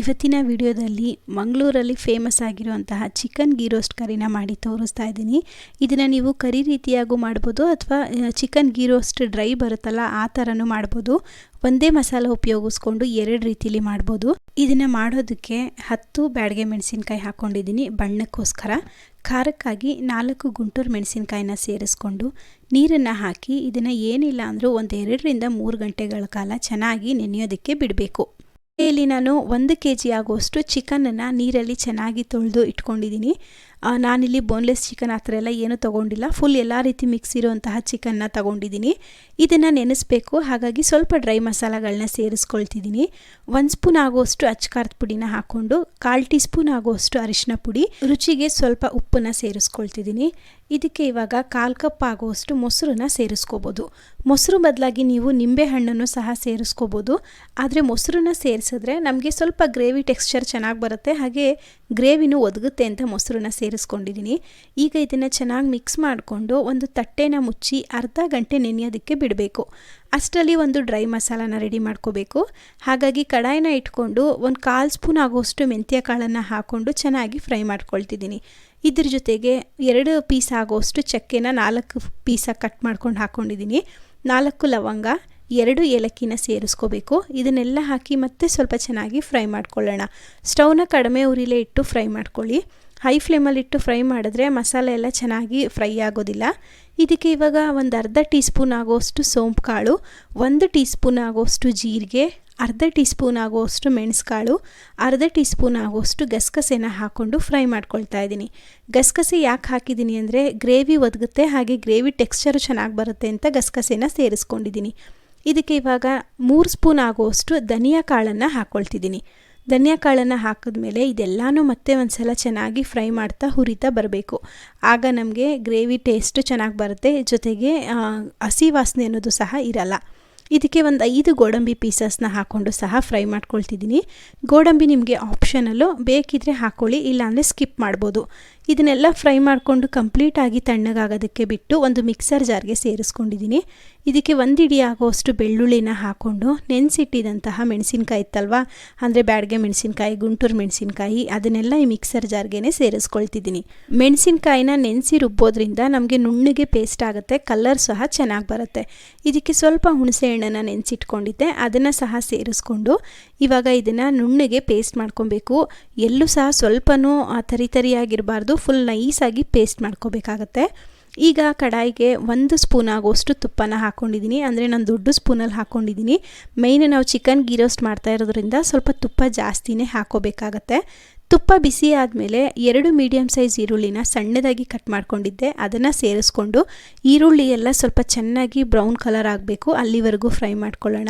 ಇವತ್ತಿನ ವಿಡಿಯೋದಲ್ಲಿ ಮಂಗಳೂರಲ್ಲಿ ಫೇಮಸ್ ಆಗಿರುವಂತಹ ಚಿಕನ್ ಗೀ ರೋಸ್ಟ್ ಕರಿನ ಮಾಡಿ ತೋರಿಸ್ತಾ ಇದ್ದೀನಿ. ಇದನ್ನು ನೀವು ಕರಿ ರೀತಿಯಾಗೂ ಮಾಡ್ಬೋದು ಅಥವಾ ಚಿಕನ್ ಗೀ ರೋಸ್ಟ್ ಡ್ರೈ ಬರುತ್ತಲ್ಲ ಆ ಥರನೂ ಮಾಡ್ಬೋದು. ಒಂದೇ ಮಸಾಲ ಉಪಯೋಗಿಸ್ಕೊಂಡು ಎರಡು ರೀತಿಲಿ ಮಾಡ್ಬೋದು. ಇದನ್ನು ಮಾಡೋದಕ್ಕೆ ಹತ್ತು ಬ್ಯಾಡಗೆ ಮೆಣಸಿನ್ಕಾಯಿ ಹಾಕ್ಕೊಂಡಿದ್ದೀನಿ ಬಣ್ಣಕ್ಕೋಸ್ಕರ. ಖಾರಕ್ಕಾಗಿ ನಾಲ್ಕು ಗುಂಟೂರು ಮೆಣಸಿನ್ಕಾಯಿನ ಸೇರಿಸ್ಕೊಂಡು ನೀರನ್ನು ಹಾಕಿ ಇದನ್ನು ಏನಿಲ್ಲ ಅಂದರೂ ಒಂದು ಎರಡರಿಂದ ಮೂರು ಗಂಟೆಗಳ ಕಾಲ ಚೆನ್ನಾಗಿ ನೆನೆಯೋದಕ್ಕೆ ಬಿಡಬೇಕು. ಇಲ್ಲಿ ನಾನು ಒಂದು ಕೆ ಜಿ ಆಗುವಷ್ಟು ಚಿಕನನ್ನು ನೀರಲ್ಲಿ ಚೆನ್ನಾಗಿ ತೊಳೆದು ಇಟ್ಕೊಂಡಿದ್ದೀನಿ. ನಾನಿಲ್ಲಿ ಬೋನ್ಲೆಸ್ ಚಿಕನ್ ಆ ಥರ ಎಲ್ಲ ಏನೂ ತೊಗೊಂಡಿಲ್ಲ. ಫುಲ್ ಎಲ್ಲ ರೀತಿ ಮಿಕ್ಸ್ ಇರುವಂತಹ ಚಿಕನ್ನ ತೊಗೊಂಡಿದ್ದೀನಿ. ಇದನ್ನು ನೆನೆಸ್ಬೇಕು. ಹಾಗಾಗಿ ಸ್ವಲ್ಪ ಡ್ರೈ ಮಸಾಲಗಳನ್ನ ಸೇರಿಸ್ಕೊಳ್ತಿದ್ದೀನಿ. ಒಂದು ಸ್ಪೂನ್ ಆಗುವಷ್ಟು ಅಚ್ಕಾರದ ಪುಡಿನ ಹಾಕ್ಕೊಂಡು, ಕಾಲು ಟೀ ಸ್ಪೂನ್ ಆಗೋಷ್ಟು ಅರಿಶಿನ ಪುಡಿ, ರುಚಿಗೆ ಸ್ವಲ್ಪ ಉಪ್ಪನ್ನು ಸೇರಿಸ್ಕೊಳ್ತಿದ್ದೀನಿ. ಇದಕ್ಕೆ ಇವಾಗ ಕಾಲು ಕಪ್ ಆಗೋಷ್ಟು ಮೊಸರನ್ನ ಸೇರಿಸ್ಕೋಬೋದು. ಮೊಸರು ಬದಲಾಗಿ ನೀವು ನಿಂಬೆ ಹಣ್ಣನ್ನು ಸಹ ಸೇರಿಸ್ಕೋಬೋದು. ಆದರೆ ಮೊಸರನ್ನ ಸೇರಿಸಿದ್ರೆ ನಮಗೆ ಸ್ವಲ್ಪ ಗ್ರೇವಿ ಟೆಕ್ಸ್ಚರ್ ಚೆನ್ನಾಗಿ ಬರುತ್ತೆ. ಹಾಗೆ ಗ್ರೇವಿನೂ ಒದಗುತ್ತೆ ಅಂತ ಮೊಸರನ್ನ ಸೇರಿಸ್ಕೊಂಡಿದ್ದೀನಿ. ಈಗ ಇದನ್ನು ಚೆನ್ನಾಗಿ ಮಿಕ್ಸ್ ಮಾಡಿಕೊಂಡು ಒಂದು ತಟ್ಟೆನ ಮುಚ್ಚಿ ಅರ್ಧ ಗಂಟೆ ನೆನೆಯೋದಕ್ಕೆ ಬಿಡಬೇಕು. ಅಷ್ಟರಲ್ಲಿ ಒಂದು ಡ್ರೈ ಮಸಾಲಾನ ರೆಡಿ ಮಾಡ್ಕೋಬೇಕು. ಹಾಗಾಗಿ ಕಡಾಯಿನ ಇಟ್ಕೊಂಡು ಒಂದು ಕಾಲು ಸ್ಪೂನ್ ಆಗೋಷ್ಟು ಮೆಂತ್ಯ ಕಾಳನ್ನು ಹಾಕ್ಕೊಂಡು ಚೆನ್ನಾಗಿ ಫ್ರೈ ಮಾಡ್ಕೊಳ್ತಿದ್ದೀನಿ. ಇದ್ರ ಜೊತೆಗೆ ಎರಡು ಪೀಸ್ ಆಗೋಷ್ಟು ಚಕ್ಕೆನ ನಾಲ್ಕು ಪೀಸಾಗಿ ಕಟ್ ಮಾಡ್ಕೊಂಡು ಹಾಕ್ಕೊಂಡಿದ್ದೀನಿ ನಾಲ್ಕು ಲವಂಗ ಎರಡು ಏಲಕ್ಕಿನ ಸೇರಿಸ್ಕೋಬೇಕು. ಇದನ್ನೆಲ್ಲ ಹಾಕಿ ಮತ್ತೆ ಸ್ವಲ್ಪ ಚೆನ್ನಾಗಿ ಫ್ರೈ ಮಾಡ್ಕೊಳ್ಳೋಣ. ಸ್ಟವ್ನ ಕಡಿಮೆ ಉರಿಲೇ ಇಟ್ಟು ಫ್ರೈ ಮಾಡ್ಕೊಳ್ಳಿ. ಹೈ ಫ್ಲೇಮಲ್ಲಿ ಇಟ್ಟು ಫ್ರೈ ಮಾಡಿದ್ರೆ ಮಸಾಲೆ ಎಲ್ಲ ಚೆನ್ನಾಗಿ ಫ್ರೈ ಆಗೋದಿಲ್ಲ. ಇದಕ್ಕೆ ಇವಾಗ ಒಂದು ಅರ್ಧ ಟೀ ಸ್ಪೂನ್ ಆಗೋಷ್ಟು ಸೋಂಪು ಕಾಳು ಒಂದು ಟೀ ಸ್ಪೂನ್ ಆಗೋಷ್ಟು ಜೀರಿಗೆ, ಅರ್ಧ ಟೀ ಸ್ಪೂನ್ ಆಗುವಷ್ಟು ಮೆಣಸುಕಾಳು, ಅರ್ಧ ಟೀ ಸ್ಪೂನ್ ಆಗುವಷ್ಟು ಗಸಗಸೆನ ಹಾಕ್ಕೊಂಡು ಫ್ರೈ ಮಾಡ್ಕೊಳ್ತಾ ಇದ್ದೀನಿ. ಗಸಗಸೆ ಯಾಕೆ ಹಾಕಿದ್ದೀನಿ ಅಂದರೆ ಗ್ರೇವಿ ಒದಗುತ್ತೆ, ಹಾಗೆ ಗ್ರೇವಿ ಟೆಕ್ಸ್ಚರು ಚೆನ್ನಾಗಿ ಬರುತ್ತೆ ಅಂತ ಗಸಗಸೆನ ಸೇರಿಸ್ಕೊಂಡಿದ್ದೀನಿ. ಇದಕ್ಕೆ ಇವಾಗ ಮೂರು ಸ್ಪೂನ್ ಆಗುವಷ್ಟು ಧನಿಯಾ ಕಾಳನ್ನು ಹಾಕ್ಕೊಳ್ತಿದ್ದೀನಿ ಧನಿಯಾ ಕಾಳನ್ನು ಹಾಕಿದ್ಮೇಲೆ ಇದೆಲ್ಲನೂ ಮತ್ತೆ ಒಂದು ಸಲ ಚೆನ್ನಾಗಿ ಫ್ರೈ ಮಾಡ್ತಾ ಹುರಿತಾ ಬರಬೇಕು. ಆಗ ನಮಗೆ ಗ್ರೇವಿ ಟೇಸ್ಟು ಚೆನ್ನಾಗಿ ಬರುತ್ತೆ, ಜೊತೆಗೆ ಹಸಿ ವಾಸನೆ ಅನ್ನೋದು ಸಹ ಇರಲ್ಲ. ಇದಕ್ಕೆ ಒಂದು ಐದು ಗೋಡಂಬಿ ಪೀಸಸ್ನ ಹಾಕ್ಕೊಂಡು ಸಹ ಫ್ರೈ ಮಾಡ್ಕೊಳ್ತಿದ್ದೀನಿ. ಗೋಡಂಬಿ ನಿಮಗೆ ಆಪ್ಷನಲ್ಲು ಬೇಕಿದ್ರೆ ಹಾಕ್ಕೊಳ್ಳಿ ಇಲ್ಲಾಂದರೆ ಸ್ಕಿಪ್ ಮಾಡ್ಬೋದು. ಇದನ್ನೆಲ್ಲ ಫ್ರೈ ಮಾಡಿಕೊಂಡು ಕಂಪ್ಲೀಟಾಗಿ ತಣ್ಣಗಾಗೋದಕ್ಕೆ ಬಿಟ್ಟು ಒಂದು ಮಿಕ್ಸರ್ ಜಾರ್ಗೆ ಸೇರಿಸ್ಕೊಂಡಿದ್ದೀನಿ. ಇದಕ್ಕೆ ಒಂದು ಇಡಿ ಆಗೋಷ್ಟು ಬೆಳ್ಳುಳ್ಳಿನ ಹಾಕ್ಕೊಂಡು ನೆನೆಸಿಟ್ಟಿದಂತಹ ಮೆಣಸಿನ್ಕಾಯಿ ಇತ್ತಲ್ವ? ಅಂದರೆ ಬ್ಯಾಡ್ಗೆ ಮೆಣಸಿನ್ಕಾಯಿ, ಗುಂಟೂರು ಮೆಣಸಿನ್ಕಾಯಿ, ಅದನ್ನೆಲ್ಲ ಈ ಮಿಕ್ಸರ್ ಜಾರ್ಗೆ ಸೇರಿಸ್ಕೊಳ್ತಿದ್ದೀನಿ. ಮೆಣಸಿನ್ಕಾಯಿನ ನೆನೆಸಿ ರುಬ್ಬೋದ್ರಿಂದ ನಮಗೆ ನುಣ್ಣಗೆ ಪೇಸ್ಟ್ ಆಗುತ್ತೆ, ಕಲರ್ ಸಹ ಚೆನ್ನಾಗಿ ಬರುತ್ತೆ. ಇದಕ್ಕೆ ಸ್ವಲ್ಪ ಹುಣಸೆ ಹಣ್ಣನ್ನು ನೆನೆಸಿಟ್ಕೊಂಡಿದ್ದೆ, ಅದನ್ನು ಸಹ ಸೇರಿಸ್ಕೊಂಡು ಇವಾಗ ಇದನ್ನು ನುಣ್ಣಗೆ ಪೇಸ್ಟ್ ಮಾಡ್ಕೊಬೇಕು. ಎಲ್ಲೂ ಸಹ ಸ್ವಲ್ಪನೂ ತರಿ ತರಿಯಾಗಿರಬಾರ್ದು ಫುಲ್ ನೈಸಾಗಿ ಪೇಸ್ಟ್ ಮಾಡ್ಕೋಬೇಕಾಗತ್ತೆ. ಈಗ ಕಡಾಯಿಗೆ ಒಂದು ಸ್ಪೂನ್ ಆಗೋಷ್ಟು ತುಪ್ಪನ ಹಾಕ್ಕೊಂಡಿದ್ದೀನಿ ಅಂದರೆ ನಾನು ದೊಡ್ಡ ಸ್ಪೂನಲ್ಲಿ ಹಾಕ್ಕೊಂಡಿದ್ದೀನಿ ಮೇಯ್ನ್ ನಾವು ಚಿಕನ್ ಗೀ ರೋಸ್ಟ್ ಮಾಡ್ತಾ ಇರೋದ್ರಿಂದ ಸ್ವಲ್ಪ ತುಪ್ಪ ಜಾಸ್ತಿನೇ ಹಾಕೋಬೇಕಾಗತ್ತೆ. ತುಪ್ಪ ಬಿಸಿ ಆದಮೇಲೆ ಎರಡು ಮೀಡಿಯಮ್ ಸೈಜ್ ಈರುಳ್ಳಿನ ಸಣ್ಣದಾಗಿ ಕಟ್ ಮಾಡ್ಕೊಂಡಿದ್ದೆ. ಅದನ್ನು ಸೇರಿಸ್ಕೊಂಡು ಈರುಳ್ಳಿ ಎಲ್ಲ ಸ್ವಲ್ಪ ಚೆನ್ನಾಗಿ ಬ್ರೌನ್ ಕಲರ್ ಆಗಬೇಕು. ಅಲ್ಲಿವರೆಗೂ ಫ್ರೈ ಮಾಡ್ಕೊಳ್ಳೋಣ.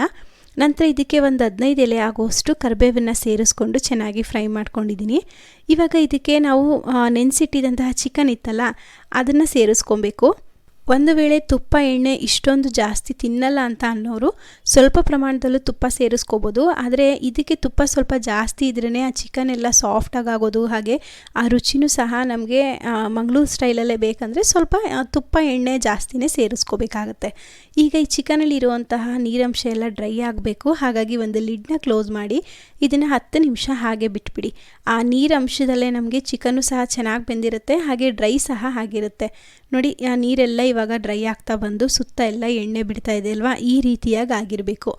ನಂತರ ಇದಕ್ಕೆ ಒಂದು ಹದಿನೈದು ಎಲೆ ಆಗುವಷ್ಟು ಕರಿಬೇವನ್ನು ಸೇರಿಸ್ಕೊಂಡು ಚೆನ್ನಾಗಿ ಫ್ರೈ ಮಾಡ್ಕೊಂಡಿದ್ದೀನಿ. ಇವಾಗ ಇದಕ್ಕೆ ನಾವು ನೆನೆಸಿಟ್ಟಿದಂತಹ ಚಿಕನ್ ಇತ್ತಲ್ಲ, ಅದನ್ನು ಸೇರಿಸ್ಕೊಬೇಕು. ಒಂದು ವೇಳೆ ತುಪ್ಪ, ಎಣ್ಣೆ ಇಷ್ಟೊಂದು ಜಾಸ್ತಿ ತಿನ್ನಲ್ಲ ಅಂತ ಅನ್ನೋರು ಸ್ವಲ್ಪ ಪ್ರಮಾಣದಲ್ಲೂ ತುಪ್ಪ ಸೇರಿಸ್ಕೋಬೋದು. ಆದರೆ ಇದಕ್ಕೆ ತುಪ್ಪ ಸ್ವಲ್ಪ ಜಾಸ್ತಿ ಇದ್ರೇ ಆ ಚಿಕನ್ ಎಲ್ಲ ಸಾಫ್ಟಾಗಿ ಆಗೋದು ಹಾಗೆ ಆ ರುಚಿನೂ ಸಹ ನಮಗೆ ಮಂಗಳೂರು ಸ್ಟೈಲಲ್ಲೇ ಬೇಕಂದರೆ ಸ್ವಲ್ಪ ತುಪ್ಪ, ಎಣ್ಣೆ ಜಾಸ್ತಿನೇ ಸೇರಿಸ್ಕೋಬೇಕಾಗತ್ತೆ. ಈಗ ಈ ಚಿಕನಲ್ಲಿ ಇರುವಂತಹ ನೀರಂಶ ಎಲ್ಲ ಡ್ರೈ ಆಗಬೇಕು. ಹಾಗಾಗಿ ಒಂದು ಲಿಡ್ನ ಕ್ಲೋಸ್ ಮಾಡಿ ಇದನ್ನು ಹತ್ತು ನಿಮಿಷ ಹಾಗೆ ಬಿಟ್ಬಿಡಿ. ಆ ನೀರಂಶದಲ್ಲೇ ನಮಗೆ ಚಿಕನ್ನು ಸಹ ಚೆನ್ನಾಗಿ ಬೆಂದಿರುತ್ತೆ, ಹಾಗೆ ಡ್ರೈ ಸಹ ಆಗಿರುತ್ತೆ. ನೋಡಿ, ಆ ನೀರೆಲ್ಲ ಇವಾಗ ಡ್ರೈ ಆಗ್ತಾ ಬಂದು ಸುತ್ತ ಎಲ್ಲ ಎಣ್ಣೆ ಬಿಡ್ತಾ ಇದೆ ಅಲ್ವಾ? ಈ ರೀತಿಯಾಗಿ ಆಗಿರಬೇಕು.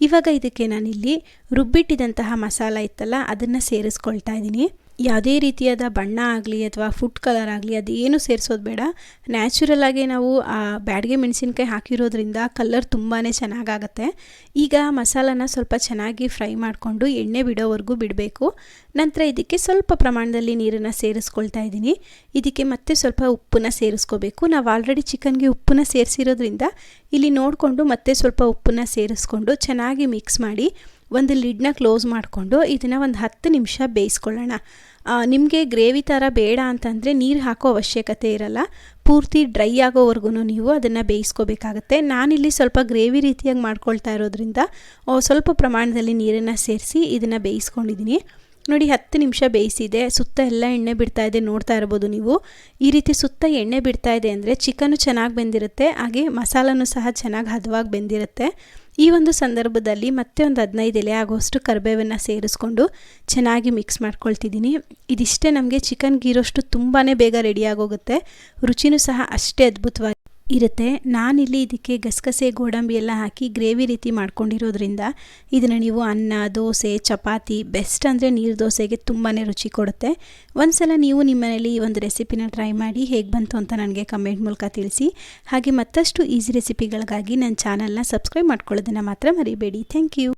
ಇವಾಗ ಇದಕ್ಕೆ ನಾನಿಲ್ಲಿ ರುಬ್ಬಿಟ್ಟಿದಂತಹ ಮಸಾಲ ಇತ್ತಲ್ಲ, ಅದನ್ನು ಸೇರಿಸ್ಕೊಳ್ತಾ ಇದ್ದೀನಿ ಯಾವುದೇ ರೀತಿಯಾದ ಬಣ್ಣ ಆಗಲಿ ಅಥವಾ ಫುಡ್ ಕಲರ್ ಆಗಲಿ ಅದೇನು ಸೇರಿಸೋದು ಬೇಡ. ನ್ಯಾಚುರಲ್ ಆಗಿ ನಾವು ಆ ಬ್ಯಾಡಿಗೆ ಮೆಣಸಿನ್ಕಾಯಿ ಹಾಕಿರೋದ್ರಿಂದ ಕಲರ್ ತುಂಬಾ ಚೆನ್ನಾಗಾಗತ್ತೆ. ಈಗ ಮಸಾಲಾನ ಸ್ವಲ್ಪ ಚೆನ್ನಾಗಿ ಫ್ರೈ ಮಾಡಿಕೊಂಡು ಎಣ್ಣೆ ಬಿಡೋವರೆಗೂ ಬಿಡಬೇಕು. ನಂತರ ಇದಕ್ಕೆ ಸ್ವಲ್ಪ ಪ್ರಮಾಣದಲ್ಲಿ ನೀರನ್ನು ಸೇರಿಸ್ಕೊಳ್ತಾ ಇದ್ದೀನಿ. ಇದಕ್ಕೆ ಮತ್ತೆ ಸ್ವಲ್ಪ ಉಪ್ಪನ್ನ ಸೇರಿಸ್ಕೋಬೇಕು. ನಾವು ಆಲ್ರೆಡಿ ಚಿಕನ್ಗೆ ಉಪ್ಪನ್ನ ಸೇರಿಸಿರೋದ್ರಿಂದ ಇಲ್ಲಿ ನೋಡಿಕೊಂಡು ಮತ್ತೆ ಸ್ವಲ್ಪ ಉಪ್ಪನ್ನ ಸೇರಿಸ್ಕೊಂಡು ಚೆನ್ನಾಗಿ ಮಿಕ್ಸ್ ಮಾಡಿ ಒಂದು ಲಿಡ್ನ ಕ್ಲೋಸ್ ಮಾಡಿಕೊಂಡು ಇದನ್ನು ಒಂದು ಹತ್ತು ನಿಮಿಷ ಬೇಯಿಸ್ಕೊಳ್ಳೋಣ. ನಿಮಗೆ ಗ್ರೇವಿ ಥರ ಬೇಡ ಅಂತಂದರೆ ನೀರು ಹಾಕೋ ಅವಶ್ಯಕತೆ ಇರಲ್ಲ. ಪೂರ್ತಿ ಡ್ರೈ ಆಗೋವರೆಗೂ ನೀವು ಅದನ್ನು ಬೇಯಿಸ್ಕೋಬೇಕಾಗತ್ತೆ. ನಾನಿಲ್ಲಿ ಸ್ವಲ್ಪ ಗ್ರೇವಿ ರೀತಿಯಾಗಿ ಮಾಡ್ಕೊಳ್ತಾ ಇರೋದ್ರಿಂದ ಸ್ವಲ್ಪ ಪ್ರಮಾಣದಲ್ಲಿ ನೀರನ್ನು ಸೇರಿಸಿ ಇದನ್ನು ಬೇಯಿಸ್ಕೊಂಡಿದ್ದೀನಿ ನೋಡಿ, ಹತ್ತು ನಿಮಿಷ ಬೇಯಿಸಿದೆ. ಸುತ್ತ ಎಲ್ಲ ಎಣ್ಣೆ ಬಿಡ್ತಾ ಇದೆ ನೋಡ್ತಾ ಇರ್ಬೋದು ನೀವು. ಈ ರೀತಿ ಸುತ್ತ ಎಣ್ಣೆ ಬಿಡ್ತಾ ಇದೆ ಅಂದರೆ ಚಿಕನು ಚೆನ್ನಾಗಿ ಬೆಂದಿರುತ್ತೆ, ಹಾಗೆ ಮಸಾಲನೂ ಸಹ ಚೆನ್ನಾಗಿ ಹದವಾಗಿ ಬೆಂದಿರುತ್ತೆ. ಈ ಒಂದು ಸಂದರ್ಭದಲ್ಲಿ ಮತ್ತೆ ಒಂದು ಹದಿನೈದು ಎಲೆ ಆಗೋಷ್ಟು ಕರಿಬೇವನ್ನು ಸೇರಿಸ್ಕೊಂಡು ಚೆನ್ನಾಗಿ ಮಿಕ್ಸ್ ಮಾಡ್ಕೊಳ್ತಿದ್ದೀನಿ. ಇದಿಷ್ಟೇ ನಮಗೆ ಚಿಕನ್ ಗೀರೋಷ್ಟು ತುಂಬಾ ಬೇಗ ರೆಡಿ ಆಗೋಗುತ್ತೆ. ರುಚಿನೂ ಸಹ ಅಷ್ಟೇ ಅದ್ಭುತವಾಗಿ ಇರುತ್ತೆ. ನಾನಿಲ್ಲಿ ಇದಕ್ಕೆ ಗಸಗಸೆ, ಗೋಡಂಬಿ ಎಲ್ಲ ಹಾಕಿ ಗ್ರೇವಿ ರೀತಿ ಮಾಡ್ಕೊಂಡಿರೋದ್ರಿಂದ ಇದನ್ನು ನೀವು ಅನ್ನ, ದೋಸೆ, ಚಪಾತಿ, ಬೆಸ್ಟ್ ಅಂದರೆ ನೀರು ದೋಸೆಗೆ ತುಂಬಾ ರುಚಿ ಕೊಡುತ್ತೆ. ಒಂದ್ಸಲ ನೀವು ನಿಮ್ಮನೇಲಿ ಈ ಒಂದು ರೆಸಿಪಿನ ಟ್ರೈ ಮಾಡಿ ಹೇಗೆ ಬಂತು ಅಂತ ನನಗೆ ಕಮೆಂಟ್ ಮೂಲಕ ತಿಳಿಸಿ. ಹಾಗೆ ಮತ್ತಷ್ಟು ಈಸಿ ರೆಸಿಪಿಗಳಿಗಾಗಿ ನನ್ನ ಚಾನಲ್ನ ಸಬ್ಸ್ಕ್ರೈಬ್ ಮಾಡ್ಕೊಳ್ಳೋದನ್ನು ಮಾತ್ರ ಮರಿಬೇಡಿ. Thank you.